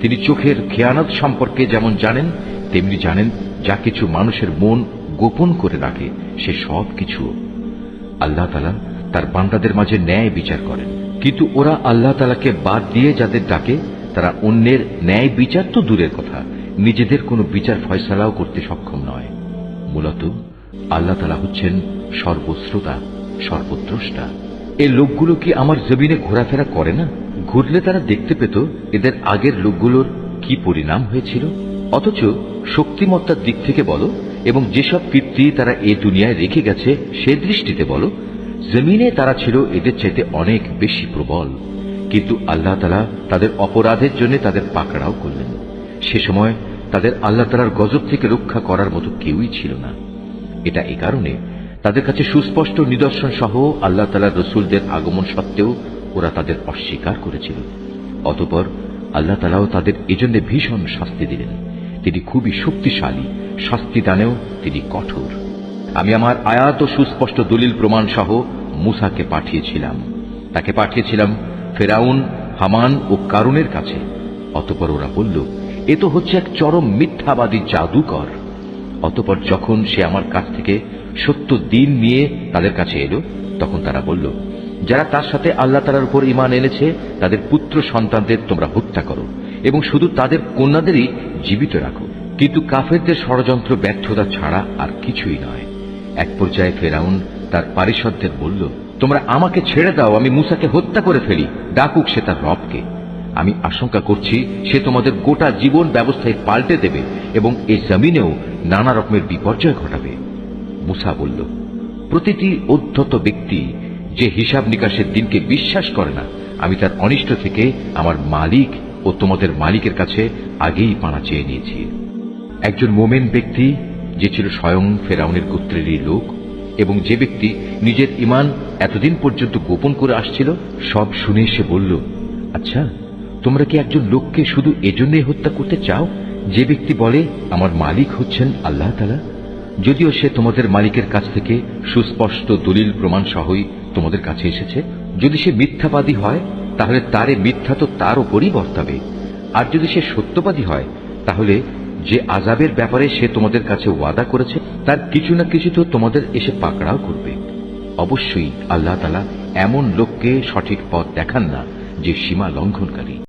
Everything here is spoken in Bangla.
তিনি চোখের খেয়ানত সম্পর্কে যেমন জানেন, তেমনি জানেন যা কিছু মানুষের মন গোপন করে রাখে, সে সব কিছু আল্লাহ তালা তার বান্দাদের মাঝে ন্যায় বিচার করেন। কিন্তু ওরা আল্লাহ তালাকে বাদ দিয়ে যাদের ডাকে, তারা অন্যের ন্যায় বিচার তো দূরের কথা, নিজেদের কোনো বিচার ফয়সালাও করতে সক্ষম নয়। মূলত আল্লাহ তালা হচ্ছেন সর্বশ্রোতা, সর্বদ্রষ্টা। এই লোকগুলো কি আমার জমিনে ঘোরাফেরা করে না? ঘুরলে তারা দেখতে পেত এদের আগের লোকগুলোর কি পরিণাম হয়েছিল। অথচ শক্তিমত্তার দিক থেকে বলো এবং যেসব কীর্তি তারা এ দুনিয়ায় রেখে গেছে সে দৃষ্টিতে বলো, জমিনে তারা ছিল এদের চাইতে অনেক বেশি প্রবল। কিন্তু আল্লাহ তালা তাদের অপরাধের জন্য তাদের পাকড়াও করলেন। সে সময় তাদের আল্লাহ তালার গজব থেকে রক্ষা করার মতো কেউই ছিল না। এটা এ কারণে তাদের কাছে সুস্পষ্ট নিদর্শন সহ আল্লাহ তালার রসুলদের আগমন সত্ত্বেও ওরা তাদের অস্বীকার করেছিল। অতপর আল্লাহ তালাও তাদের এজন্য ভীষণ শাস্তি দিলেন। তিনি খুবই শক্তিশালী, শাস্তি দানেও তিনি কঠোর। আমি আমার আয়াত ও সুস্পষ্ট দলিল প্রমাণ সহ মুসাকে পাঠিয়েছিলাম। তাকে পাঠিয়েছিলাম ফেরাউন, হামান ও কারুনের কাছে। অতপর ওরা বলল, এ তো হচ্ছে এক চরম মিথ্যাবাদী জাদুকর। অতপর যখন সে আমার কাছ থেকে সত্য দিন নিয়ে তাদের কাছে এলো, তখন তারা বলল যারা তার সাথে আল্লাহ তালার উপর ইমান এনেছে, তাদের পুত্র সন্তানদের তোমরা হত্যা করো এবং শুধু তাদের কন্যাদেরই জীবিত রাখো। কিন্তু কাফেরদের ষড়যন্ত্র ব্যর্থতা ছাড়া আর কিছুই নয়। এক পর্যায়ে ফেরাউন তার পারিষদদের বলল, তোমরা আমাকে ছেড়ে দাও, আমি মুসাকে হত্যা করে ফেলি। ডাকুক সে তার রবকে। আমি আশঙ্কা করছি সে তোমাদের গোটা জীবন ব্যবস্থায় পাল্টে দেবে এবং এই জমিনেও নানা রকমের বিপর্যয় ঘটাবে। মুসা বলল, প্রতিটি অধ্যত ব্যক্তি যে হিসাব নিকাশের দিনকে বিশ্বাস করে না, আমি তার অনিষ্ট থেকে আমার মালিক ও তোমাদের মালিকের কাছে আগেই পানা চেয়ে নিয়েছি। একজন মোমেন ব্যক্তি, যে ছিল স্বয়ং ফেরাউনের গোত্রেরই লোক, এবং যে ব্যক্তি নিজের ইমান এতদিন পর্যন্ত গোপন করে আসছিল, সব শুনে সে বলল আচ্ছা তোমরা কি একজন লোককে শুধু এজন্যই হত্যা করতে চাও? যে ব্যক্তি বলে, আমার মালিক হচ্ছেন আল্লাহ তালা যদিও সে তোমাদের মালিকের কাছ থেকে সুস্পষ্ট দলিল প্রমাণ সহই তোমাদের কাছে এসেছে। যদি সে মিথ্যাবাদী হয়, তাহলে তার এ মিথ্যা তো তার উপরই বর্তাবে। আর যদি সে সত্যবাদী হয়, তাহলে যে আজাবের ব্যাপারে সে তোমাদের কাছে ওয়াদা করেছে, তার কিছু না কিছু তো তোমাদের এসে পাকড়াও করবে। অবশ্যই আল্লাহ তালা এমন লোককে সঠিক পথ দেখান না যে সীমা লঙ্ঘনকারী।